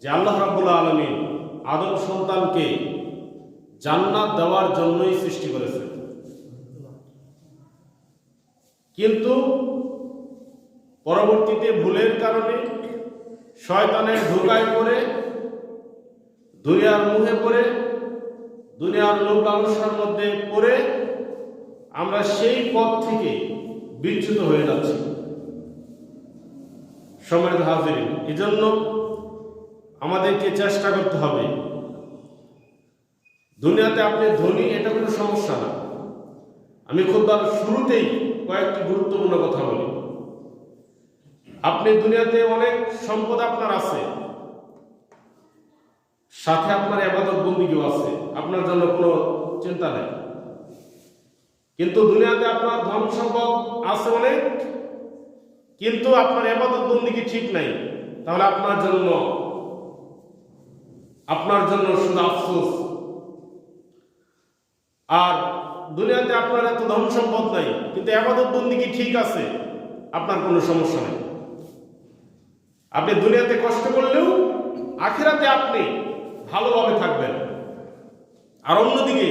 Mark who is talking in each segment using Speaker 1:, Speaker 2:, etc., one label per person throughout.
Speaker 1: যে আল্লাহ রাব্বুল আলমী আদম সন্তানকে জান্নাত দেওয়ার জন্যই সৃষ্টি করেছে। কিন্তু পরবর্তীতে ভুলের কারণে শয়তানের ঢোকায় পড়ে, দুনিয়ার মুখে পড়ে, দুনিয়ার লোক লালসার মধ্যে পড়ে আমরা সেই পথ থেকে বিচ্যুত হয়ে যাচ্ছি। সময়ের হাজির এজন্য আমাদেরকে চেষ্টা করতে হবে। দুনিয়াতে আপনি ধনী, এটা কোনো সমস্যা না। আমি খুব শুরুতেই কয়েকটি গুরুত্বপূর্ণ কথা বলি। আপনি দুনিয়াতে অনেক সম্পদ আপনার আছে। সাথে আপনার আবাদত বন্দিকেও আছে। আপনার জন্য কোনো চিন্তা নেই। কিন্তু দুনিয়াতে আপনার ধন সম্পদ আছে অনেক, কিন্তু আপনার আবাদত বন্দিকে ঠিক নাই। তাহলে আপনার জন্য আপনার জন্য শুধু আফসোস। আর দুনিয়াতে আপনার এত ধন সম্পদ নাই, কিন্তু আবাদত বন্দিকে ঠিক আছে? আপনার কোনো সমস্যা নেই। আপনি দুনিয়াতে কষ্ট করলেও আখেরাতে আপনি ভালোভাবে থাকবেন। আর অন্যদিকে,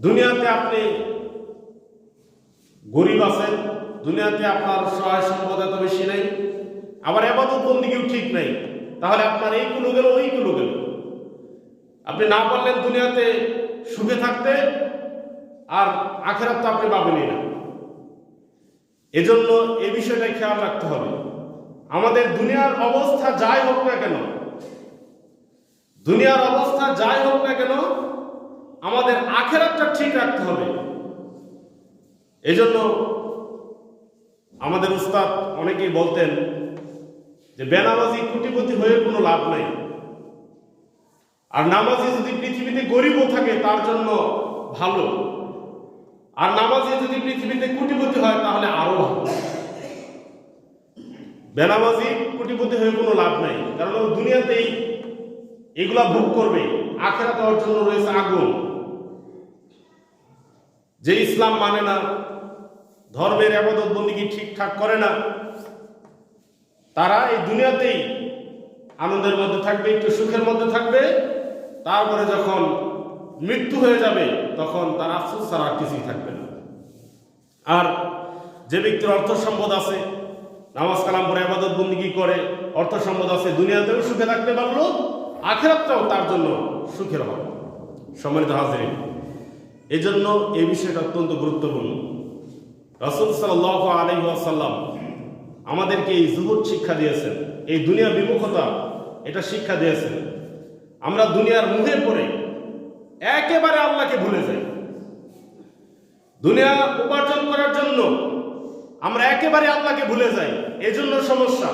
Speaker 1: দুনিয়াতে আপনি গরিব আছেন, দুনিয়াতে আপনার সহায় সম্পদ এত বেশি নেই, আবার এবাদত বন্দিকেও ঠিক নেই। তাহলে আপনার এই কুলো গেল, ওই কুলো গেল। আপনি না পারলেন দুনিয়াতে সুখে থাকতে, আর আখেরাত তো আপনি পাবেনই না। এজন্য এই বিষয়টা খেয়াল রাখতে হবে। আমাদের দুনিয়ার অবস্থা যাই হোক না কেন, দুনিয়ার অবস্থা যাই হোক না কেন, আমাদের আখেরাতটা ঠিক রাখতে হবে। এজন্য আমাদের উস্তাদ অনেকেই বলতেন যে বেনামাজি কুটিপতি হয়ে কোনো লাভ নাই। আর নামাজি যদি পৃথিবীতে গরিবও থাকে, তার জন্য ভালো। আর নামাজি যদি পৃথিবীতে কুটিপতি হয়, তাহলে আরও ভালো। বেনামাজি কোটিপতি হয়ে কোনো লাভ নাই। কারণ দুনিয়াতেই এগুলা ভোগ করবে। আখেরা দেওয়ার জন্য রয়েছে আগুন। যে ইসলাম মানে না, ধর্মের আবাদত বন্দিকে ঠিকঠাক করে না? তারা এই দুনিয়াতেই আনন্দের মধ্যে থাকবে, একটু সুখের মধ্যে থাকবে। তারপরে যখন মৃত্যু হয়ে যাবে, তখন তার আফসোস ছাড়া কিছুই থাকবে না। আর যে ব্যক্তির অর্থ সম্পদ আছে, নামাজ কালাম পরে আবাদত বন্দিগি করে, অর্থ সম্পদ আছে, দুনিয়াতেও সুখে থাকতে পারল, আখেরাতটাও তার জন্য সুখের হবে। সম্মানিত হাজির এই জন্য এই বিষয়টা অত্যন্ত গুরুত্বপূর্ণ। রসুল সাল্লাহ আলহাসাল্লাম আমাদেরকে এই জুহুদ শিক্ষা দিয়েছেন, এই দুনিয়া বিমুখতা, এটা শিক্ষা দিয়েছেন। আমরা দুনিয়ার মুখে পড়ে একেবারে আল্লাহকে ভুলে যাই। দুনিয়া উপার্জন করার জন্য আমরা একেবারে আল্লাহকে ভুলে যাই, এজন্য সমস্যা।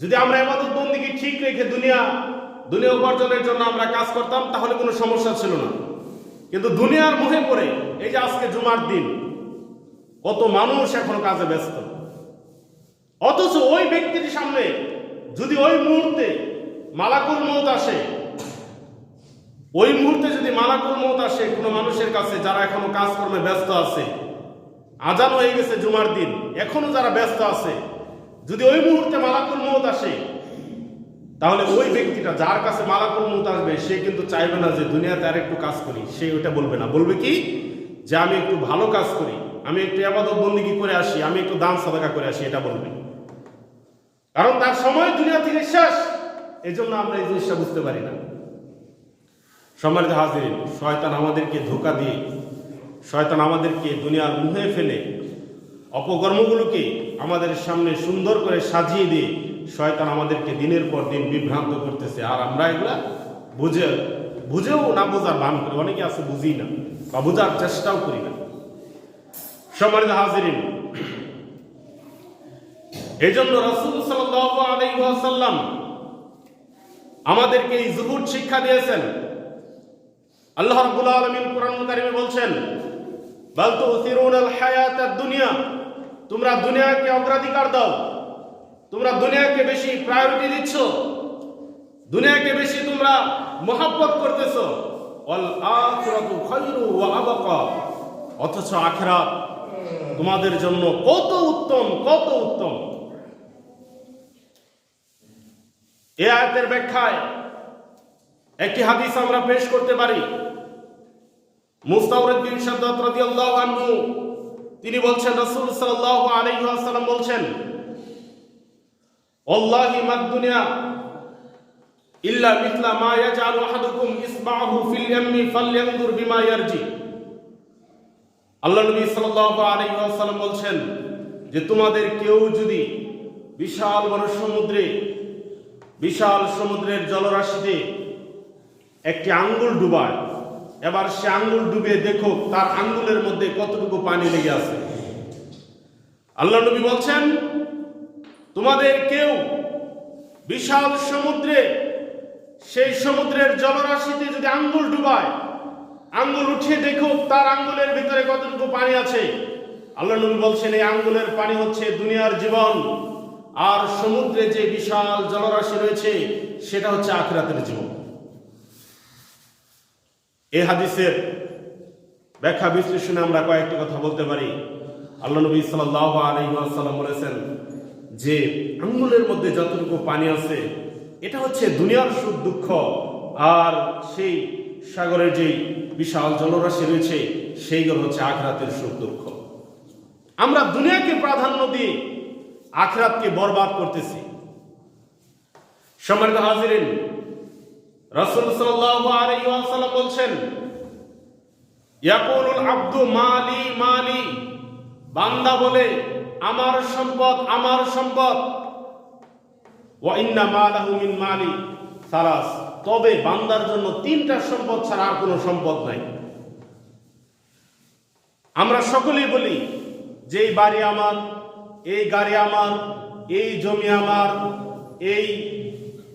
Speaker 1: যদি আমরা এবাদত বন্দিকে ঠিক রেখে দুনিয়া দুনিয়া উপার্জনের জন্য আমরা কাজ করতাম, তাহলে কোনো সমস্যা ছিল না। কিন্তু দুনিয়ার মুখে পড়ে, এই যে আজকে জুমার দিন, কত মানুষ এখন কাজে ব্যস্ত। অথচ ওই ব্যক্তির সামনে যদি ওই মুহূর্তে মালাকুল মত আসে, ওই মুহূর্তে যদি মালাকুল মৌত আসে, কোনো মানুষের কাছে যারা এখনও কাজকর্মে ব্যস্ত আছে, আজান হয়ে গেছে জুমার দিন, এখনও যারা ব্যস্ত আছে, যদি ওই মুহূর্তে মালাকুল মৌত আসে, তাহলে ওই ব্যক্তিটা যার কাছে মালাকুল মত আসবে, সে কিন্তু চাইবে না যে দুনিয়াতে আর একটু কাজ করি। সে ওইটা বলবে না। বলবে কি? যে আমি একটু ভালো কাজ করি, আমি একটু আবাদত বন্দিগি করে আসি, আমি একটু দান সাদাকা করে আসি, এটা বলবে। কারণ তার সময় দুনিয়া থেকে শেষ। এই জন্য আমরা এই জিনিসটা বুঝতে পারি না। সম্মানিত হাজির, শয়তান আমাদেরকে ধোকা দিয়ে, শয়তান আমাদেরকে দুনিয়ার মুহে ফেলে, অপকর্মগুলোকে আমাদের সামনে সুন্দর করে সাজিয়ে দিয়ে শয়তান আমাদেরকে দিনের পর দিন বিভ্রান্ত করতেছে। আর আমরা এগুলা বুঝে, বুঝেও না বোঝার ভান করি। অনেকে আছে বুঝি না বা বোঝার চেষ্টাও করি না। সম্মানিত হাজিরিন এই জন্য রসুল সাল্লাম আমাদেরকে এই জুহুর শিক্ষা দিয়েছেন। আল্লাহ রাব্বুল আলামিন কোরআন কারিমে বলছেন, বাল তুসিরুনাল হায়াতাদ দুনিয়া তোমরা দুনিয়াকে অগ্রাধিকার দাও তোমরা দুনিয়াকে বেশি প্রায়োরিটি দিচ্ছ দুনিয়াকে বেশি তোমরা মহাব্বত করতেছো অল আখিরাতু খায়রু ওয়া আবাকা অথচ আখিরাত তোমাদের জন্য কত উত্তম কত উত্তম এ আয়াতের ব্যাখ্যায় একটি হাদিস আমরা পেশ করতে পারি। মুস্তাউরিদ বিন শাদ্দাদ রাদিয়াল্লাহু আনহু, তিনি বলছেন, রাসূল সাল্লাল্লাহু আলাইহি ওয়াসাল্লাম বলছেন, ওয়াল্লাহি মাদ দুনিয়া ইল্লা মিথলা মা ইয়াজআলু আহাদুকুম ইসবাহু ফিল ইয়ামমি ফালয়ানজুর বিমা ইয়ারজি। আল্লাহ নবী সাল্লাল্লাহু আলাইহি ওয়াসাল্লাম বলছেন যে, তোমাদের কেউ যদি বিশাল বড় সমুদ্রে বিশাল সমুদ্রের জলরাশিতে একটি আঙ্গুল ডুবায়। এবার সে আঙ্গুল ডুবে দেখো তার আঙ্গুলের মধ্যে কতটুকু পানি লেগে আছে। আল্লাহ নবী বলছেন, তোমাদের কেউ বিশাল সমুদ্রে, সেই সমুদ্রের জলরাশিতে যদি আঙ্গুল ডুবায়, আঙ্গুল উঠিয়ে দেখো তার আঙ্গুলের ভিতরে কতটুকু পানি আছে? আল্লাহ নবী বলছেন, এই আঙ্গুলের পানি হচ্ছে দুনিয়ার জীবন। আর সমুদ্রে যে বিশাল জলরাশি রয়েছে, সেটা হচ্ছে আখরাতের জীবন। এই হাদিসের ব্যাখ্যা বিশ্লেষণে আমরা কয়েকটি কথা বলতে পারি। আল্লাহ নবী সাল্লাল্লাহু আলাইহি ওয়াসাল্লাম বলেছেন যে, আঙ্গুলের মধ্যে যতটুকু পানি আছে, এটা হচ্ছে দুনিয়ার সুখ দুঃখ, আর সেই সাগরের যে বিশাল জলরাশি রয়েছে, সেইগুলো হচ্ছে আখরাতের সুখ দুঃখ। আমরা দুনিয়াকে প্রাধান্য দিয়ে আখরাতকে বরবাদ করতেছি। সম্মানিত হাজিরিন, রাসূল ওয়াসাল্লাম বলছেন, ইয়াকুলুল আব্দু মালি মালি। বান্দা বলে, আমার সম্পদ আমার সম্পদ। ওয়া ইন্না মালাহু মিন মালি। সালাস, তবে বান্দার জন্য তিনটা সম্পদ ছাড়া আর কোনো সম্পদ নাই। আমরা সকলেই বলি যে এই বাড়ি আমার এই গাড়ি আমার, এই জমি আমার, এই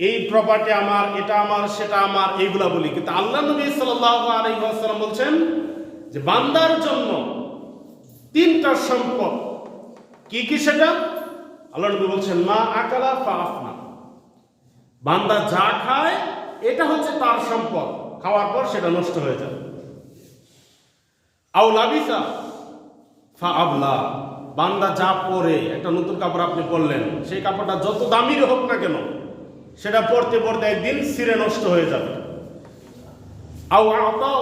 Speaker 1: এই প্রপার্টি আমার, এটা আমার, সেটা আমার, এইগুলা বলি। কিন্তু আল্লাহ নবী সাল্লাল্লাহু আলাইহি ওয়াসাল্লাম বলছেন যে বান্দার জন্য তিনটা সম্পদ। কি কি সেটা? আল্লাহ নবী বলছেন, মা আকালা ফাফনা বান্দা যা খায়, এটা হচ্ছে তার সম্পদ। খাওয়ার পর সেটা নষ্ট হয়ে যায়। আউলাবিসা ফা আবলা। বান্দা যা পরে, একটা নতুন কাপড় আপনি পরলেন, সেই কাপড়টা যত দামির হোক না কেন, সেটা পড়তে পড়তে একদিন সিরে নষ্ট হয়ে যাবে। আও আতাও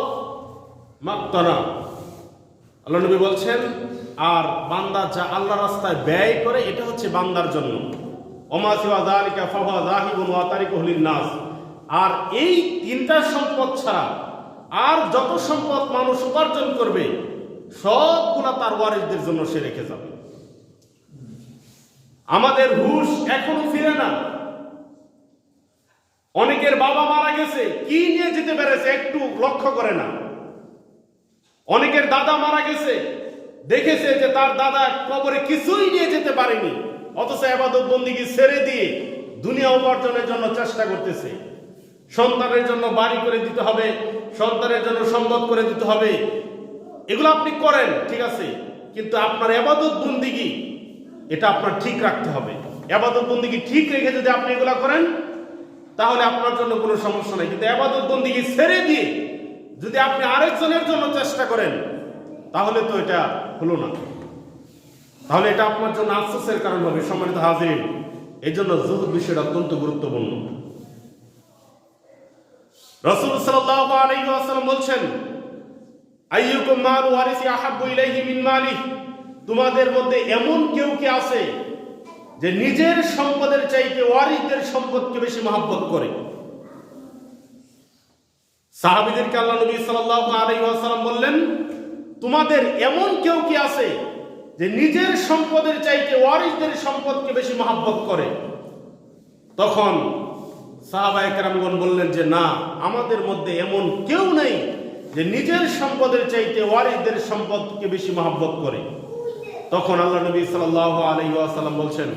Speaker 1: মাক্তানা। আল্লাহ নবী বলছেন, আর বান্দা যা আল্লাহ রাস্তায় ব্যয় করে, এটা হচ্ছে বান্দার জন্য। লিন-নাস। আর এই তিনটা সম্পদ ছাড়া আর যত সম্পদ মানুষ উপার্জন করবে, সবগুলা তার ওয়ারিসদের জন্য সে রেখে যাবে। আমাদের হুশ এখনও ফিরে না। অনেকের বাবা মারা গেছে, কি নিয়ে যেতে পেরেছে একটু লক্ষ্য করে না। অনেকের দাদা মারা গেছে, দেখেছে যে তার দাদা কবরে কিছুই নিয়ে যেতে পারেনি, অথচ আবাদত বন্দিকে ছেড়ে দিয়ে দুনিয়া উপার্জনের জন্য চেষ্টা করতেছে। সন্তানের জন্য বাড়ি করে দিতে হবে, সন্তানের জন্য সম্পদ করে দিতে হবে। এগুলো আপনি করেন, ঠিক আছে, কিন্তু আপনার আবাদত বন্দিগি এটা আপনার ঠিক রাখতে হবে। আবাদত বন্দিগি ঠিক রেখে যদি আপনি এগুলা করেন, তাহলে আপনার জন্য কোনো সমস্যা নাই। কিন্তু আবাদত বন্দিগি ছেড়ে দিয়ে যদি আপনি আরেকজনের জন্য চেষ্টা করেন, তাহলে তো এটা হলো না। তাহলে এটা আপনার জন্য আফসোসের কারণ হবে, সম্মানিত হাজির। এই জন্য জুহুদ বিষয়টা অত্যন্ত গুরুত্বপূর্ণ। রসুল সাল্লাল্লাহু বলছেন, আইয়ুকুম মাল ওয়ারিসি আহাব্বু ইলাইহি মিন মালিহি। তোমাদের মধ্যে এমন কেউ কে আছে যে নিজের সম্পদের চাইতে ওয়ারিসদের সম্পদকে বেশি মহাব্বত করে? সাহাবিদেরকে আল্লাহ নবী সাল্লাল্লাহু আলাইহি ওয়াসাল্লাম বললেন, তোমাদের এমন কেউ কি আছে যে নিজের সম্পদের চাইতে ওয়ারিসদের সম্পদকে বেশি মহাব্বত করে? তখন সাহাবা একরামগণ বললেন যে, না, আমাদের মধ্যে এমন কেউ নেই যে নিজের সম্পদের চাইতে ওয়ারিসদের সম্পদকে বেশি মহাব্বত করে। তখন আল্লাহ নবী সাল্লাল্লাহু আলাইহি ওয়াসাল্লাম বলছেন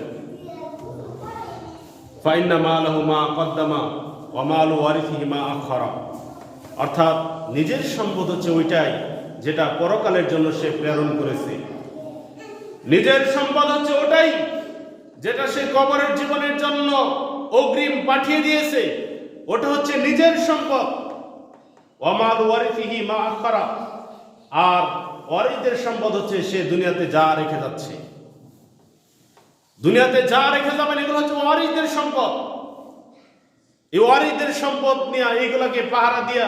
Speaker 1: মালাহু মা অর্থাৎ নিজের সম্পদ হচ্ছে ওইটাই যেটা পরকালের জন্য সে প্রেরণ করেছে। নিজের সম্পদ হচ্ছে ওটাই যেটা সে কবরের জীবনের জন্য অগ্রিম পাঠিয়ে দিয়েছে। ওটা হচ্ছে নিজের সম্পদ। অমাল ওয়ারিফিহি মা আর ওয়ারিসদের সম্পদ হচ্ছে সে দুনিয়াতে যা রেখে যাচ্ছে। দুনিয়াতে যা রেখে যাবেন, এগুলো হচ্ছে ওয়ারিসদের সম্পদ। এই ওয়ারিদের সম্পদ নিয়ে এগুলোকে পাহারা দিয়া,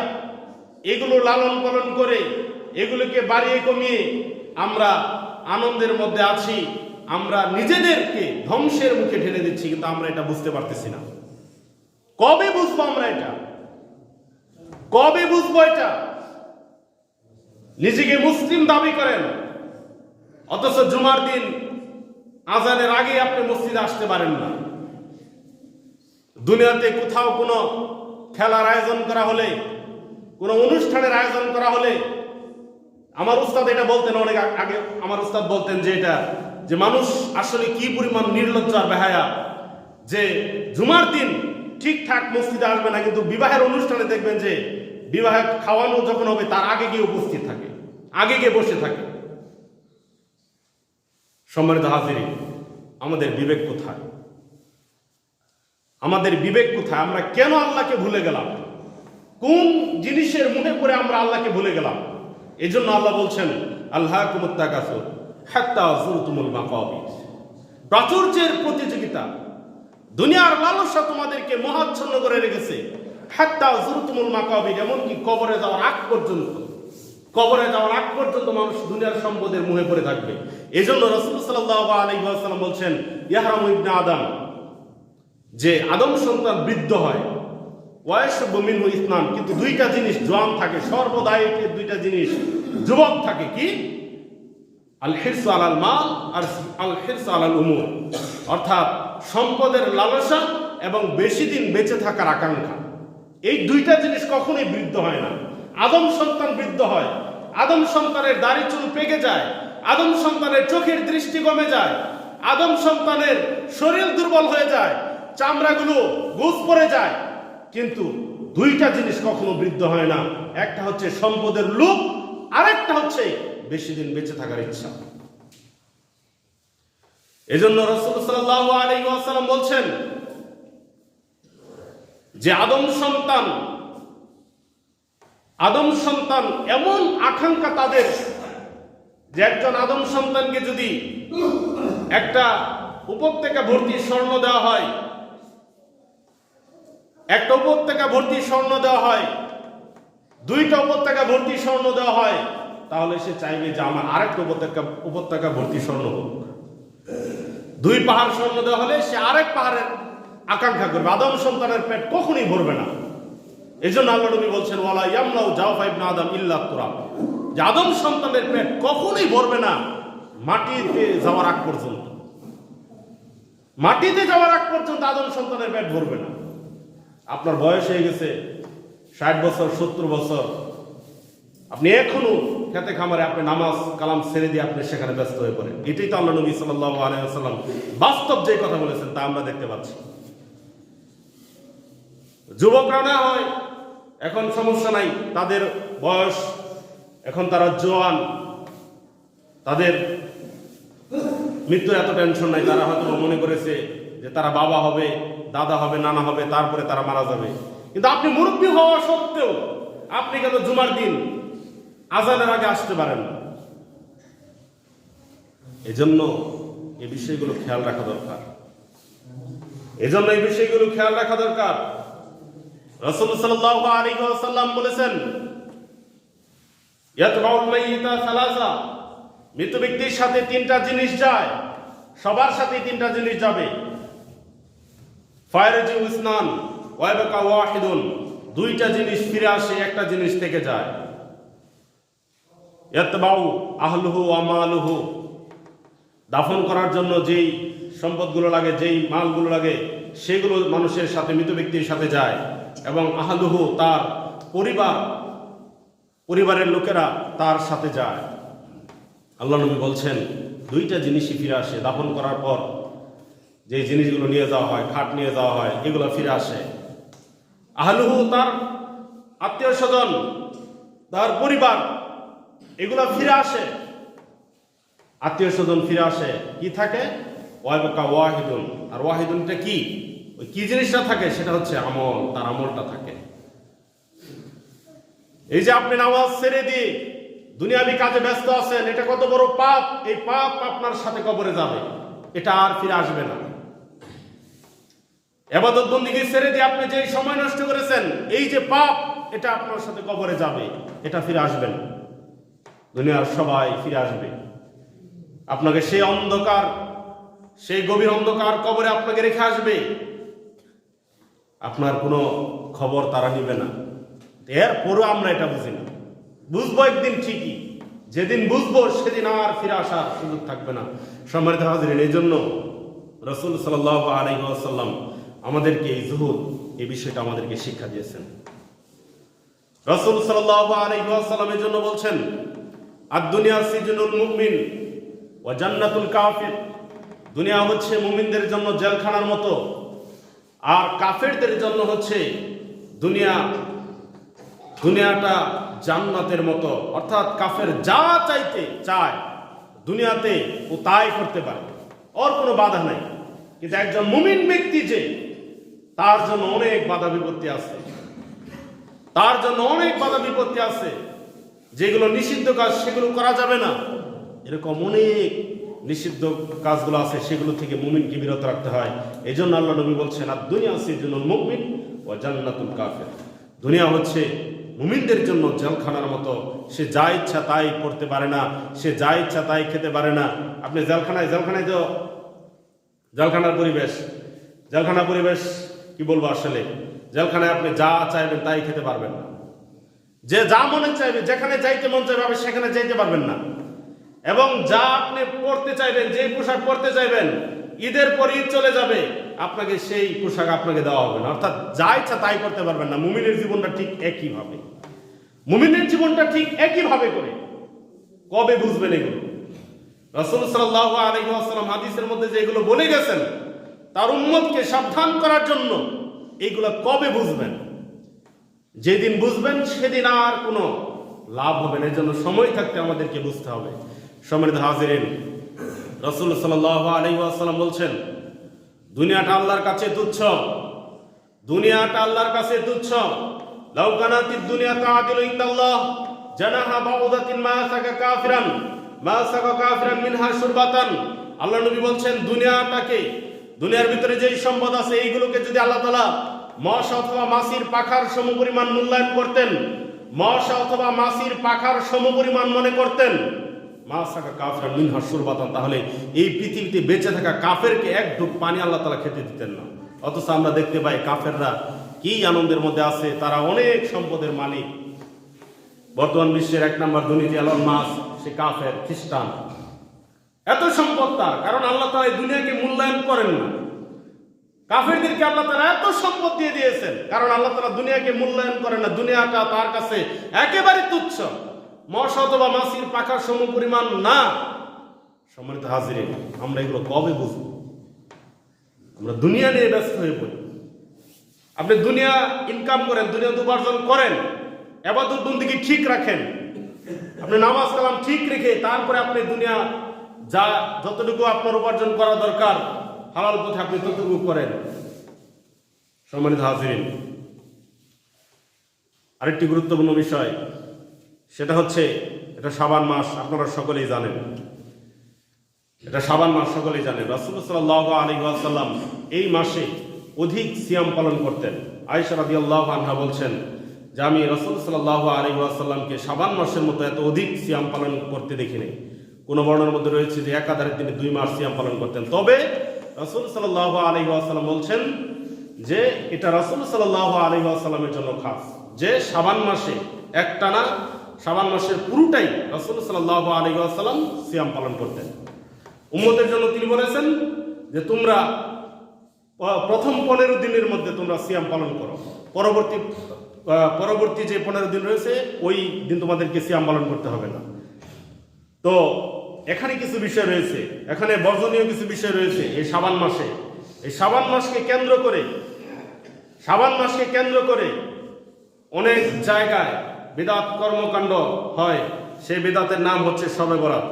Speaker 1: এগুলো লালন পালন করে, এগুলোকে বাড়িয়ে কমিয়ে আমরা আনন্দের মধ্যে আছি, আমরা নিজেদেরকে ধ্বংসের মুখে ঠেলে দিচ্ছি, কিন্তু আমরা এটা বুঝতে পারতেছি না। কবে বুঝব আমরা এটা? কবে বুঝব এটা? নিজেকে মুসলিম দাবি করেন। অথচ জুমার দিন আজানের আগে আপনি মসজিদে আসতে পারেন না। দুনিয়াতে কোথাও কোনো খেলার আয়োজন করা হলে, কোনো অনুষ্ঠানের আয়োজন করা হলে, আমার উস্তাদ এটা বলতেন, অনেক আগে আমার উস্তাদ বলতেন যে এটা, যে মানুষ আসলে কি পরিমাণ নির্লজ্জ আর বেহায়া, যে জুমার দিন ঠিকঠাক মসজিদে আসবে না, কিন্তু বিবাহের অনুষ্ঠানে দেখবেন যে বিবাহে খাওয়ানো যখন হবে, তার আগে গিয়ে উপস্থিত থাকে। আগে গিয়ে বসে থাকে। সম্মানিত হাজিরি, আমাদের বিবেক কোথায়? আমাদের বিবেক কোথায়? আমরা কেন আল্লাহকে ভুলে গেলাম? কোন জিনিসের মুখে পড়ে আমরা আল্লাহকে ভুলে গেলাম? এই জন্য আল্লাহ বলছেন আল্লাহ মাকাবির প্রাচুর্যের প্রতিযোগিতা, দুনিয়ার লালসা তোমাদেরকে মহাচ্ছন্ন করে রেখেছে। হাত্তা জুরতুমুল মাকাবির এমনকি কবরে যাওয়ার আগ পর্যন্ত। কবরে যাওয়ার আগ পর্যন্ত মানুষ দুনিয়ার সম্পদের মুহে পড়ে থাকবে। এই জন্য রসুল সাল্লাহ আলহিহাসাল্লাম বলছেন, ইয়াহরাম ইবনে আদম, যে আদম সন্তান বৃদ্ধ হয় বয়স বমিনু ইসলাম কিন্তু দুইটা জিনিস জোয়ান থাকে, সর্বদাই দুইটা জিনিস, যুবক থাকে কি? আল হিরস আলাল মাল আর আল হিরস আলাল উমুর। অর্থাৎ সম্পদের লালসা এবং বেশি দিন বেঁচে থাকার আকাঙ্ক্ষা। এই দুইটা জিনিস কখনোই বৃদ্ধ হয় না। আদম সন্তান বৃদ্ধ হয়, আদম সন্তানের দাড়ি চুল পেকে যায়, আদম সন্তানের চোখের দৃষ্টি কমে যায়, আদম সন্তানের শরীর দুর্বল হয়ে যায়, চামড়াগুলো গুজ পড়ে যায়। কিন্তু দুইটা জিনিস কখনো বৃদ্ধ হয় না, একটা হচ্ছে সম্পদের লোভ আরেকটা হচ্ছে বেশি দিন বেঁচে থাকার ইচ্ছা। এজন্য রসুল সাল্লাহ আলী বলছেন যে আদম সন্তান আদম সন্তান এমন আকাঙ্ক্ষা তাদের যে একজন আদম সন্তানকে যদি একটা উপত্যকা ভর্তি স্বর্ণ দেওয়া হয়, একটা উপত্যকা ভর্তি স্বর্ণ দেওয়া হয়, দুইটা উপত্যকা ভর্তি স্বর্ণ দেওয়া হয়, তাহলে সে চাইবে যে আমার আরেকটা উপত্যকা উপত্যকা ভর্তি স্বর্ণ হোক। দুই পাহাড় স্বর্ণ দেওয়া হলে সে আরেক পাহাড়ের আকাঙ্ক্ষা করবে। আদম সন্তানের পেট কখনই ভরবে না। এই জন্য আল্লাহ নবী বলছেন, ওয়ালা ইয়ামলাউ জাওফা ইবনে আদম ইল্লা তুরাব। যে আদম সন্তানের পেট কখনোই ভরবে না মাটিতে যাওয়ার আগ পর্যন্ত। মাটিতে যাওয়ার আগ পর্যন্ত আদম সন্তানের পেট ভরবে না। আপনার বয়স হয়ে গেছে, ষাট বছর, সত্তর বছর। আপনি এখনও খেতে খামারে আপনি নামাজ, কালাম ছেড়ে দিয়ে আপনি সেখানে ব্যস্ত হয়ে পড়েন। এটাই তো আল্লাহ নবী সাল্লাহ আলাইসাল্লাম বাস্তব যে কথা বলেছেন, তা আমরা দেখতে পাচ্ছি। যুবকরা না হয় এখন সমস্যা নাই, তাদের বয়স, এখন তারা জোয়ান, তাদের মৃত্যুর এত টেনশন নাই, তারা হয়তো মনে করেছে যে তারা বাবা হবে, দাদা হবে, নানা হবে, তারপরে তারা মারা যাবে। কিন্তু আপনি মুরব্বী হওয়া সত্ত্বেও আপনি কেন জুমার দিন আজানের আগে আসতে পারেন না? এজন্য এই বিষয়গুলো খেয়াল রাখা দরকার। এজন্য এই বিষয়গুলো খেয়াল রাখা দরকার। বলেছেন মৃত ব্যক্তির সাথে তিনটা জিনিস যায়, সবার সাথে তিনটা জিনিস যাবে। ওয়াহিদুন, দুইটা জিনিস ফিরে আসে, একটা জিনিস থেকে যায়। দাফন করার জন্য যেই সম্পদগুলো লাগে, যেই মালগুলো লাগে, সেগুলো মানুষের সাথে, মৃত ব্যক্তির সাথে যায়। এবং আহলুহু তার পরিবার, পরিবারের লোকেরা তার সাথে যায়। আল্লাহ নবী বলছেন, দুইটা জিনিসই ফিরে আসে। দাফন করার পর যে জিনিসগুলো নিয়ে যাওয়া হয়, খাট নিয়ে যাওয়া হয়, এগুলো ফিরে আসে। আহলুহু তার আত্মীয় স্বজন, তার পরিবার, এগুলো ফিরে আসে। আত্মীয় স্বজন ফিরে আসে। কি থাকে? ওয়াইবকা ওয়াহিদুন। আর ওয়াহিদুনটা কি? ওই কি জিনিসটা থাকে সেটা হচ্ছে আমল, তার আমলটা থাকে। এই যে আপনি নামাজ ছেড়ে দিয়ে দুনিয়াবি কাজে ব্যস্ত আছেন, এটা কত বড় পাপ? এই পাপ আপনার সাথে কবরে যাবে, এটা আর ফিরে আসবে না। এবাদত বন্দিকে ছেড়ে দিয়ে আপনি যে সময় নষ্ট করেছেন, এই যে পাপ, এটা আপনার সাথে কবরে যাবে, এটা ফিরে আসবে না। দুনিয়ার সবাই ফিরে আসবে। আপনাকে সেই অন্ধকার, সেই গভীর অন্ধকার কবরে আপনাকে রেখে আসবে। আপনার কোনো খবর তারা নিবে না। এরপরও আমরা এটা বুঝি না। বুঝব একদিন ঠিকই। যেদিন বুঝব সেদিন আর ফিরে আসার সুযোগ থাকবে না। সম্মানিত হাজিরেন এই জন্য রসুল সাল্লাহ আলাইসাল্লাম আমাদেরকে এই জুহুদ, এই বিষয়টা আমাদেরকে শিক্ষা দিয়েছেন। রসুল সাল্লাহ আলাইসাল্লাম এই জন্য বলছেন আর দুনিয়া সিজনুল মুমিন ও জান্নাতুল কাফির। দুনিয়া হচ্ছে মুমিনদের জন্য জেলখানার মতো। আর কাফেরদের জন্য হচ্ছে দুনিয়া, দুনিয়াটা জান্নাতের মতো। অর্থাৎ কাফের যা চাইতে চায় দুনিয়াতে ও তাই করতে পারে। ওর কোনো বাধা নাই। কিন্তু একজন মুমিন ব্যক্তি যে, তার জন্য অনেক বাধা বিপত্তি আছে। তার জন্য অনেক বাধা বিপত্তি আছে। যেগুলো নিষিদ্ধ কাজ, সেগুলো করা যাবে না। এরকম অনেক নিষিদ্ধ কাজগুলো আছে, সেগুলো থেকে মুমিনকে বিরত রাখতে হয়। এই জন্য আল্লাহ নবী বলছেন আর দুনিয়া সিজুল মুমিন ও জান্নাতুল কাফের। দুনিয়া হচ্ছে মুমিনদের জন্য জেলখানার মতো। সে যা ইচ্ছা তাই করতে পারে না, সে যা ইচ্ছা তাই খেতে পারে না। আপনি জেলখানায় জেলখানায় তো জেলখানার পরিবেশ। জেলখানা পরিবেশ, কি বলব আসলে? জেলখানায় আপনি যা চাইবেন তাই খেতে পারবেন না। যে যা মনে চাইবে, যেখানে যাইতে মন চাইবে, আপনি সেখানে যাইতে পারবেন না। এবং যা আপনি পড়তে চাইবেন যে পোশাক পরতে চাইবেন, ঈদের পর ঈদ চলে যাবে, আপনাকে সেই পোশাক আপনাকে দেওয়া হবে না। অর্থাৎ যা ইচ্ছা তাই করতে পারবেন না। মুমিনের জীবনটা ঠিক একইভাবে। মুমিনের জীবনটা ঠিক একইভাবে করে। কবে বুঝবেন এগুলো? রসুল সাল্লাহ আলহিহাস্লাম হাদিসের মধ্যে যে এগুলো বলে গেছেন, তার উম্মতকে সাবধান করার জন্য এইগুলো কবে বুঝবেন? যেদিন বুঝবেন, সেদিন আর কোনো লাভ হবে না। এর জন্য সময় থাকতে আমাদেরকে বুঝতে হবে। সমৃদ্ধ হাজিরেন, রসুল সাল্লাহ আলহিহাস্লাম বলছেন, দুনিয়াটা আল্লাহর কাছে তুচ্ছ, দুনিয়াটা আল্লাহর কাছে তুচ্ছ। লাউকানাতি দুনিয়া তাআদিলু ইনদাল্লাহ, জানাহা বাউদাতিন মা সাকা কাফিরান, মা সাকা কাফিরান মিনহা শুরবাতান। আল্লাহ নবী বলছেন, দুনিয়াটাকে, দুনিয়ার ভিতরে যেই সম্পদ আছে, এইগুলোকে যদি আল্লাহ তাআলা মশা অথবা মাছির পাখার সমপরিমাণ মূল্যায়ন করতেন, মশা অথবা মাছির পাখার সমপরিমাণ মনে করতেন মা সাকা কাফিরা মিনহা শুরবাতান তাহলে এই পৃথিবীতে বেঁচে থাকা কাফেরকে এক ঢুক পানি আল্লাহ তাআলা খেতে দিতেন না। অথচ আমরা দেখতে পাই কাফেররা কি আনন্দের মধ্যে আছে, তারা অনেক সম্পদের মালিক। বর্তমান বিশ্বের এক নম্বর দুর্নীতি আলন মাস সে কাফের, খ্রিস্টান। এত সম্পদ তার, কারণ আল্লাহ তালা এই দুনিয়াকে মূল্যায়ন করেন না। কাফেরদেরকে আল্লাহ তারা এত সম্পদ দিয়ে দিয়েছেন, কারণ আল্লাহ তালা দুনিয়াকে মূল্যায়ন করেন না। দুনিয়াটা তার কাছে একেবারে তুচ্ছ। মশ অথবা মাসির পাখার সম পরিমাণ না। সম্মানিত হাজিরে, আমরা এগুলো কবে বুঝব? আমরা দুনিয়া নিয়ে ব্যস্ত হয়ে পড়ি। আপনি দুনিয়া ইনকাম করেন, দুনিয়া উপার্জন করেন, এবাদত বন্দিকে ঠিক রাখেন। আপনি নামাজ কালাম ঠিক রেখে তারপরে আপনি দুনিয়া যা যতটুকু আপনার উপার্জন করা দরকার, হালাল পথে আপনি ততটুকু করেন। সম্মানিত হাজিরিন আরেকটি গুরুত্বপূর্ণ বিষয় সেটা হচ্ছে, এটা সাবান মাস, আপনারা সকলেই জানেন। এটা সাবান মাস, সকলেই জানেন। রাসুল সাল্লাহ আলী এই মাসে অধিক সিয়াম পালন করতেন। আয়সা রাদি আল্লাহ আনহা বলছেন যে, আমি রসুল সাল্লাহ আলী সাবান মাসের মতো এত অধিক সিয়াম পালন করতে দেখিনি। কোন বর্ণের মধ্যে রয়েছে যে একাধারে তিনি দুই মাস সিয়াম পালন করতেন। তবে রসুল সাল্লাহ আলী বলছেন যে, এটা রসুল সাল্লাহ আলী সাল্লামের জন্য খাস। যে সাবান মাসে একটানা সাবান মাসের পুরোটাই রসুল সাল্লাহ আলী সাল্লাম সিয়াম পালন করতেন। উম্মতের জন্য তিনি বলেছেন যে, তোমরা প্রথম পনেরো দিনের মধ্যে তোমরা সিয়াম পালন করো। পরবর্তী পরবর্তী যে পনেরো দিন রয়েছে, ওই দিন তোমাদেরকে সিয়াম পালন করতে হবে না। তো, এখানে কিছু বিষয় রয়েছে। এখানে বর্জনীয় কিছু বিষয় রয়েছে এই সাবান মাসে। এই সাবান মাসকে কেন্দ্র করে সাবান মাসকে কেন্দ্র করে অনেক জায়গায় বেদাত কর্মকাণ্ড হয়, সেই বিদাতের নাম হচ্ছে সবে বরাত।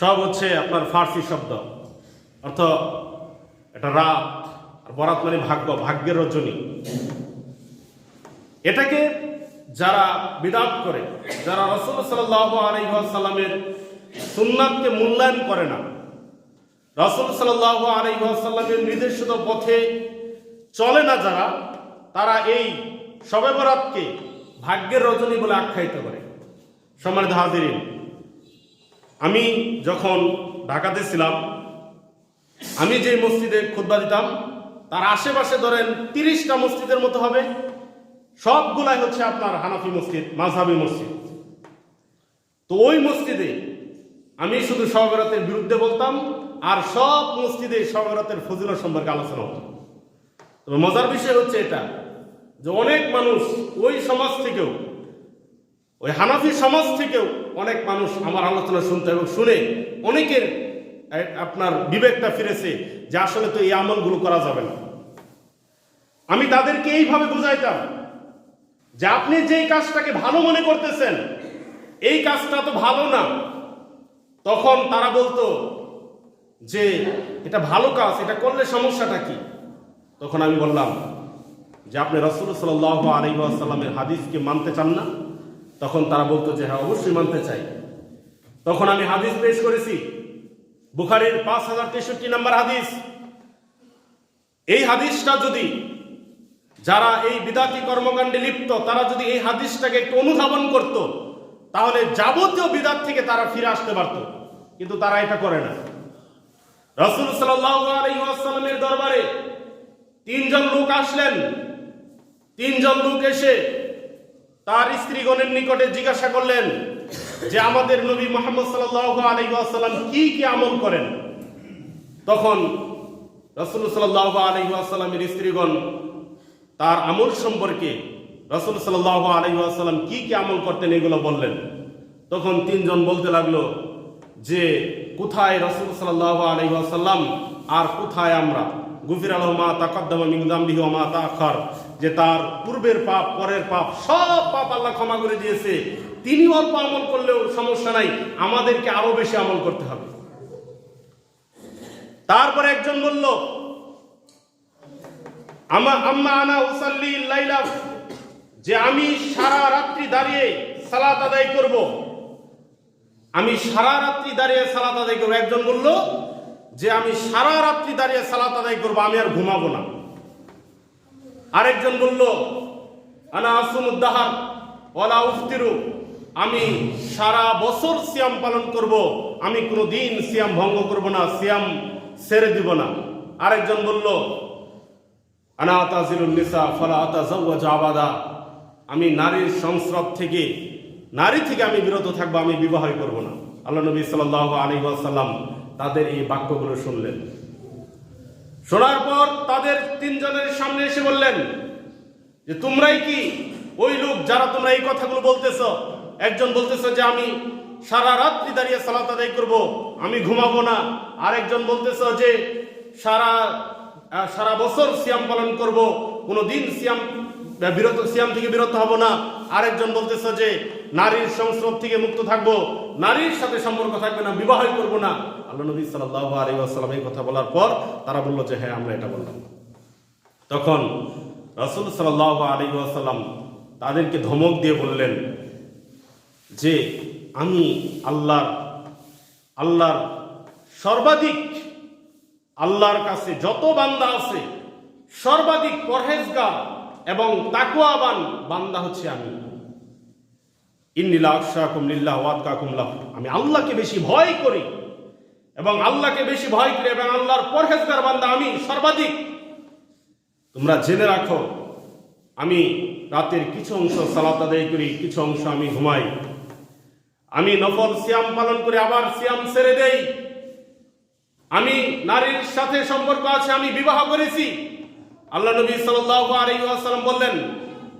Speaker 1: সব হচ্ছে আপনার ফার্সি শব্দ। অর্থ, এটা রাত, আর বরাত মানে ভাগ্য, ভাগ্যের রজনী। এটাকে যারা বিদাত করে, যারা রসুল সাল্লাহ আলহামের সুন্নাতকে মূল্যায়ন করে না, রাসুল সাল্লাহ আলাইসাল্লামের নির্দেশিত পথে চলে না যারা, তারা এই শবে বরাতকে ভাগ্যের রজনী বলে আখ্যায়িত করে। সম্মানিত হাজিরিন, আমি যখন ঢাকাতে ছিলাম, আমি যে মসজিদে খুতবা দিতাম, তার আশেপাশে ধরেন তিরিশটা মসজিদের মতো হবে। সবগুলাই হচ্ছে আপনার হানাফি মসজিদ, মাঝহাবি মসজিদ। তো ওই মসজিদে আমি শুধু সবরাতের বিরুদ্ধে বলতাম, আর সব মসজিদে সবরাতের ফজিলত সম্পর্কে আলোচনা হতো। তবে মজার বিষয় হচ্ছে এটা যে অনেক মানুষ ওই সমাজ থেকেও, ওই হানাফি সমাজ থেকেও অনেক মানুষ আমার আলোচনা শুনতে এবং শুনে অনেকের আপনার বিবেকটা ফিরেছে যে আসলে তো এই আমলগুলো করা যাবে না। আমি তাদেরকে এইভাবে বুঝাইতাম যে আপনি যেই কাজটাকে ভালো মনে করতেছেন, এই কাজটা তো ভালো না। তখন তারা বলতো যে এটা ভালো কাজ, এটা করলে সমস্যাটা কি? তখন আমি বললাম যে আপনি রসুল সাল্লাহ আলহিহাসাল্লামের হাদিসকে মানতে চান না, তখন তারা বলতো যে হ্যাঁ অবশ্যই মানতে চাই। তখন আমি হাদিস পেশ করেছি, বুখারের পাঁচ হাজার তেষট্টি নম্বর হাদিস। এই হাদিসটা যদি যারা এই বিদাতি কর্মকাণ্ডে লিপ্ত, তারা যদি এই হাদিসটাকে একটু অনুধাবন করত, তাহলে যাবতীয় বিদাত থেকে তারা ফিরে আসতে পারত। কিন্তু তারা এটা করে না। রসুল সাল্লামের দরবারে তিনজন লোক আসলেন তিনজন লোক এসে তার স্ত্রীগণের নিকটে জিজ্ঞাসা করলেন যে আমাদের নবী মোহাম্মদ সাল্লাহ কি কি আমল করেন? তখন রসুল সাল্লাহ আলহিহাসাল্লামের স্ত্রীগণ তার আমল সম্পর্কে রসুল সাল্লাহ আলহিহাসাল্লাম কি কি আমল করতেন এগুলো বললেন। তখন তিনজন বলতে লাগল যে, কোথায় রসুল সাল্লাহ আলহিহাসাল্লাম আর কোথায় আমরা? গুফির আলহমা তাকদ্দমা মিংদাম বিহমা তাখর যে তার পূর্বের পাপ, পরের পাপ, সব পাপ আল্লাহ ক্ষমা করে দিয়েছে। তিনি অল্প আমল করলেও সমস্যা নাই, আমাদেরকে আরও বেশি আমল করতে হবে। তারপর একজন বলল, আমা, আম্মা আনা উসাল্লি লাইলা, যে আমি সারা রাত্রি দাঁড়িয়ে সালাত আদায় করব। আমি সারা রাত্রি দাঁড়িয়ে সালাত আদায় করব। একজন বলল, যে আমি সারা রাত্রি দাঁড়িয়ে সালাত আদায় করব, আমি আর ঘুমাবো না। আরেকজন বলল, আনা আসুমুদ্দাহার ওলা উফতিরু, আমি সারা বছর সিয়াম পালন করব, আমি কোনো দিন সিয়াম ভঙ্গ করব না, সিয়াম ছেড়ে দিব না। আরেকজন বলল, আনা আতাজিরুল নিসা, ফলা আতাজাওয়াজ আবাদা, আমি নারীর সংস্রব থেকে, নারী থেকে আমি বিরত থাকব, আমি বিবাহই করব না। আল্লাহ নবী সাল্লাল্লাহু আলাইহি ওয়াসাল্লাম তাদের এই বাক্যগুলো শুনলেন। শোনার পর তাদের তিনজনের সামনে এসে বললেন, যে তোমরাই কি ওই লোক যারা তোমরা এই কথাগুলো বলতেছ? একজন বলতেছ যে আমি সারা রাত্রি দাঁড়িয়ে সালাত আদায় করব, আমি ঘুমাবো না। আরেকজন বলতেছ যে সারা সারা বছর সিয়াম পালন করব কোনো দিন সিয়াম বিরত, সিয়াম থেকে বিরত হব না। আরেকজন বলতেছ যে নারীর সংস্রব থেকে মুক্ত থাকব, নারীর সাথে সম্পর্ক থাকবে না, বিবাহই করব না। আল্লাহ নবী সাল্লাল্লাহু আলাইহি ওয়াসাল্লাম এই কথা বলার পর তারা বলল যে হ্যাঁ আমরা এটা বললাম। তখন রাসূল আলাইহি ওয়াসাল্লাম তাদেরকে ধমক দিয়ে বললেন যে, আমি আল্লাহর আল্লাহর সর্বাধিক, আল্লাহর কাছে যত বান্দা আছে, সর্বাধিক পরহেজগার এবং তাকুয়াবান বান্দা হচ্ছে আমি। আমি আল্লাহকে বেশি ভয় করি এবং আল্লাহকে বেশি ভয় করি এবং আল্লাহর পরহেজগার বান্দা আমি সর্বাধিক। তোমরা জেনে রাখো, আমি রাতের কিছু অংশ সালাত আদায় করি, কিছু অংশ আমি ঘুমাই। আমি নফল সিয়াম পালন করে, আবার সিয়াম ছেড়ে দেই। আমি নারীর সাথে সম্পর্ক আছে, আমি বিবাহ করেছি। আল্লাহ নবী সাল্লাল্লাহু আলাইহি ওয়াসাল্লাম বললেন,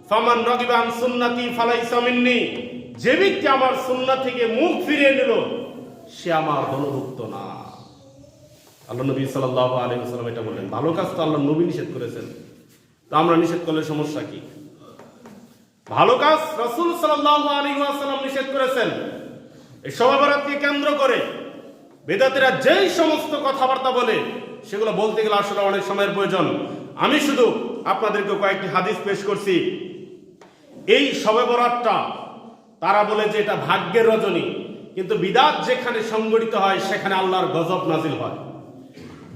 Speaker 1: ফামান রাগিবান সুন্নতি ফালাইসা মিন্নি। যে ব্যক্তি আমার সুন্নাত থেকে মুখ ফিরিয়ে নিল, সে আমার দলভুক্ত না। আল্লাহ নবী সাল্লাল্লাহু আলাইহি ওয়াসাল্লাম এটা বললেন। ভালো কাজ তো আল্লাহ নবী নিষেধ করেছেন। তো আমরা নিষেধ করলে সমস্যা কি? ভালো কাজ রাসূল সাল্লাল্লাহু আলাইহি ওয়াসাল্লাম নিষেধ করেছেন। এই সভাবরাতকে কেন্দ্র করে বেদাতিরা যেই সমস্ত কথাবার্তা বলে, সেগুলো বলতে গেলে আসলে অনেক সময়ের প্রয়োজন। আমি শুধু আপনাদেরকে কয়েকটি হাদিস পেশ করছি। এই শবে বরাতটা তারা বলে যে এটা ভাগ্যের রজনী। কিন্তু বিদাত যেখানে সংগঠিত হয়, সেখানে আল্লাহর গজব নাজিল হয়।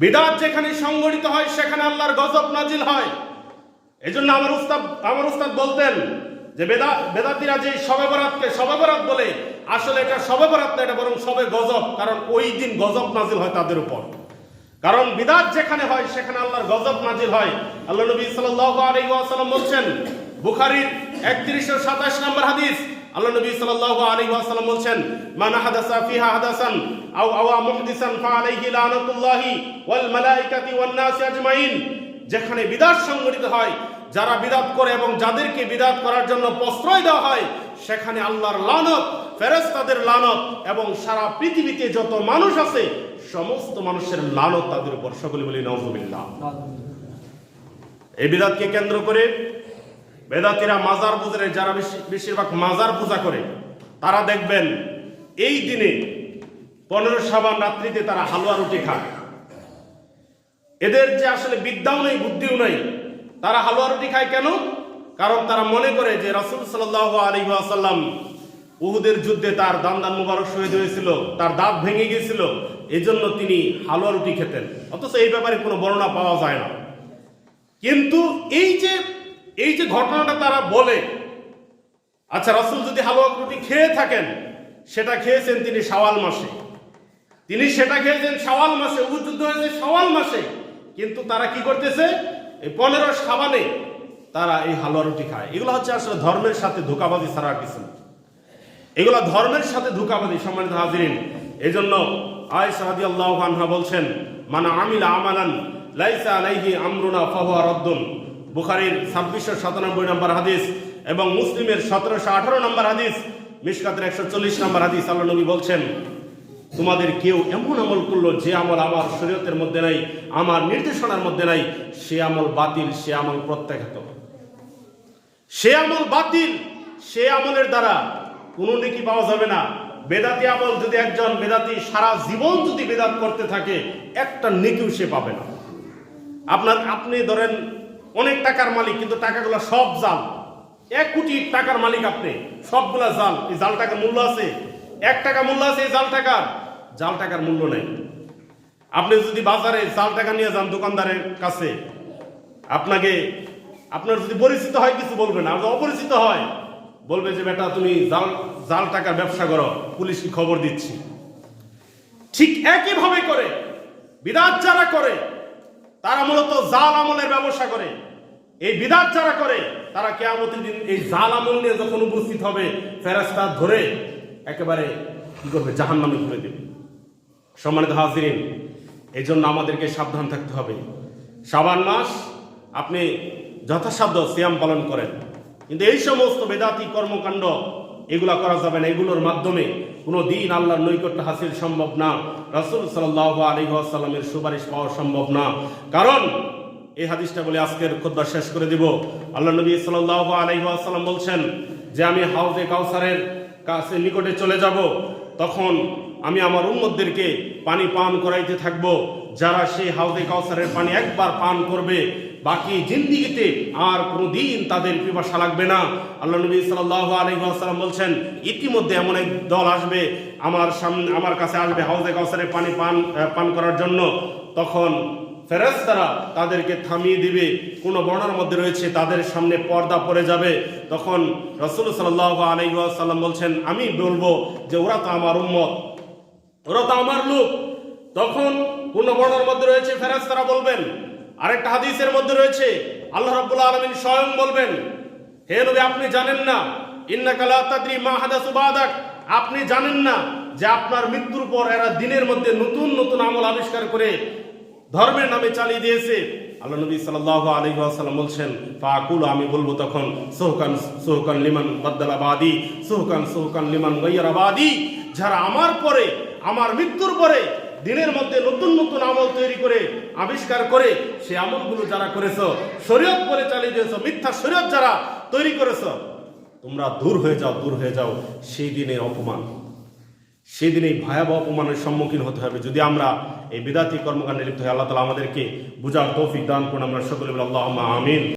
Speaker 1: বিদাত যেখানে সংগঠিত হয়, সেখানে আল্লাহর গজব নাজিল হয়। এই জন্য আমার উস্তাদ আমার উস্তাদ বলতেন যে বেদা, বেদাতিরা যে সবে বরাতকে সবে বরাত বলে, আসলে এটা সবে বরাত না, এটা বরং সবে গজব, কারণ ওই দিন গজব নাজিল হয় তাদের উপর। কারণ বিদাত যেখানে হয়, সেখানে আল্লাহর গজব নাজিল হয়। আল্লাহ নবী সাল্লাল্লাহু আলাইহি ওয়াসাল্লাম বলছেন, বুখারীর 31 ও 27 নম্বর হাদিস আল্লাহ নবী সাল্লাল্লাহু আলাইহি ওয়াসাল্লাম বলছেন মান হাদাসা ফিহা হাদাসান আও আওয়া মুহদিসান ফাআলাইহি লানাতুল্লাহি ওয়াল মালাইকাতি ওয়ান নাস আজমাইন। যেখানে বিদাত সংগঠিত হয় যারা বিদাত করে এবং যাদেরকে বিদাত করার জন্য প্রশ্রয় দেওয়া হয় সেখানে আল্লাহর লানত ফেরেশতাদের লানত এবং সারা পৃথিবীতে যত মানুষ আছে সমস্ত মানুষের লানত তাদের উপর। সকলে বলি নজরুল্লাহ এই বিদাতকে কেন্দ্র করে বেদাতিরা মাজার পূজারে যারা বেশি- বেশিরভাগ মাজার পূজা করে, তারা দেখবেন এই দিনে পনেরো সাবান রাত্রিতে তারা হালুয়া রুটি খায়। এদের যে আসলে বিদ্যাও নেই, বুদ্ধিও নেই, তারা হালুয়া রুটি খায় কেন? কারণ তারা মনে করে যে রাসুল সাল্লাহ আলী আসাল্লাম উহুদের যুদ্ধে তার দান দান মুবারক শহীদ হয়েছিল, তার দাঁত ভেঙে গিয়েছিল, এজন্য তিনি হালুয়া রুটি খেতেন। অথচ এই ব্যাপারে কোনো বর্ণনা পাওয়া যায় না। কিন্তু এই যে এই যে ঘটনাটা তারা বলে আচ্ছা রাসুল যদি হালুয়া রুটি খেয়ে থাকেন, সেটা খেয়েছেন তিনি শাওয়াল মাসে। তিনি সেটা খেয়েছেন শাওয়াল মাসে উহুদ যুদ্ধ হয়েছে শাওয়াল মাসে। কিন্তু তারা কি করতেছে? এই পনেরো সাবানে তারা এই হালুয়া রুটি খায়। এগুলো হচ্ছে আসলে ধর্মের সাথে ধোকাবাজি ছাড়া কিছু। এগুলো ধর্মের সাথে ধোকাবাজি, সম্মানিত হাজিরিন। এই জন্য আয়েশা রাদিয়াল্লাহু আনহা বলছেন, মানা আমিলা আমালান, লাইসা আলাইহি আমরুনা ফাহুয়া রদ্দুন। বুখারীর ছাব্বিশশো সাতানব্বই নম্বর হাদিস এবং মুসলিমের সতেরোশো আঠারো নম্বর হাদিস, মিশকাতের একশো চল্লিশ নম্বর হাদিস আল্লাহ নবী বলছেন, তোমাদের কেউ এমন আমল করল যে আমল আমার শরীয়তের মধ্যে নাই, আমার নির্দেশনার মধ্যে নাই, সে আমল বাতিল, সে আমল প্রত্যাখ্যাত সে আমল বাতিল, সে আমলের দ্বারা কোনো নেকি পাওয়া যাবে না। বেদাতি আমল যদি একজন, বেদাতি সারা জীবন যদি বেদাত করতে থাকে, একটা নেকিও সে পাবে না। আপনার, আপনি ধরেন অনেক টাকার মালিক, কিন্তু টাকাগুলো সব জাল। এক কোটি টাকার মালিক আপনি, সবগুলা জাল। এই জাল টাকার মূল্য আছে? এক টাকা মূল্য আছে এই জাল টাকার? জাল টাকার মূল্য নেই। আপনি যদি বাজারে জাল টাকা নিয়ে যান দোকানদারের কাছে, আপনাকে, আপনার যদি পরিচিত হয় কিছু বলবে না আর অপরিচিত হয়, বলবে যে, বেটা, তুমি জাল জাল টাকার ব্যবসা করো, পুলিশকে খবর দিচ্ছি। ঠিক একইভাবে করে, বিরাট যারা করে তারা মূলত জাল আমলের ব্যবসা করে। এই বিদাত যারা করে, তারা কেয়ামতের দিন এই জাল আমল নিয়ে যখন উপস্থিত হবে ফেরাস্তা ধরে একেবারে কি করবে? জাহান নামে ঘুরে দেবে। সম্মানিত হাজিরিন এই জন্য আমাদেরকে সাবধান থাকতে হবে। সাবান মাস, আপনি যথাসাধ্য সিয়াম পালন করেন। কিন্তু এই সমস্ত বেদাতি কর্মকাণ্ড, এগুলা করা যাবে না। এগুলোর মাধ্যমে কোনো দিন আল্লাহর নৈকট্য হাসিল সম্ভব না। রাসুল সাল্লাহ আলী আসাল্লামের সুপারিশ পাওয়া সম্ভব না। কারণ এই হাদিসটা বলে আজকের খুদ্া শেষ করে দিব। আল্লাহ নবী সাল্লাহ আলাইহি আসাল্লাম বলছেন যে, আমি হাউজে কাউসারের কাছে নিকটে চলে যাব। তখন আমি আমার উন্মতদেরকে পানি পান করাইতে থাকব। যারা সেই হাউদে কাউসারের পানি একবার পান করবে, বাকি জিন্দিগিতে আর কোনো দিন তাদের পিপাসা লাগবে না। আল্লাহ নবী সাল্লাহ আলহিহাসাল্লাম বলছেন, ইতিমধ্যে এমন এক দল আসবে আমার সামনে, আমার কাছে আসবে হাউজে কাউসারের পানি পান পান করার জন্য। তখন ফেরেস্তারা তাদেরকে থামিয়ে দিবে, কোনো বর্ণার মধ্যে রয়েছে তাদের সামনে পর্দা পড়ে যাবে। তখন রসুল সাল্লাহ আলাইসাল্লাম বলছেন, আমি বলব যে ওরা তো আমার উম্মত, ওরা তো আমার লোক। তখন কোন বর্ণার মধ্যে রয়েছে ফেরেস্তারা বলবেন, আরেকটা হাদিসের মধ্যে রয়েছে, আল্লাহ রাব্বুল আলামিন স্বয়ং বলবেন, হে নবী, আপনি জানেন না, ইন্নাকা লা তাদরি মা হাদাসু বাদাক, আপনি জানেন না যে আপনার মৃত্যুর পর এরা দিনের মধ্যে নতুন নতুন আমল আবিষ্কার করে ধর্মের নামে চালিয়ে দিয়েছে। আল্লাহ নবী সাল্লাল্লাহু আলাইহি ওয়াসাল্লাম বলছেন, ফাকুল, আমি বলব তখন, সোহকান সোহকান লিমান বাদ্দালাবাদি সোহকান সোহকান লিমান গাইয়ারাবাদি যারা আমার পরে, আমার মৃত্যুর পরে দিনের মধ্যে নতুন নতুন আমল তৈরি করে, আবিষ্কার করে সে আমলগুলো যারা করেছ, শরীয়ত পরে চালিয়ে দিয়েছ, মিথ্যা শরীয়ত যারা তৈরি করেছ, তোমরা দূর হয়ে যাও, দূর হয়ে যাও, সেই দিনের অপমান। সেদিন এই ভয়াবহ অপমানের সম্মুখীন হতে হবে। যদি আমরা এই বিদাতি কর্মকাণ্ডে লিপ্ত হই, আল্লাহ তালা আমাদেরকে বুঝার তৌফিক দান করুন। আমরা সকলে আল্লাহ আমিন।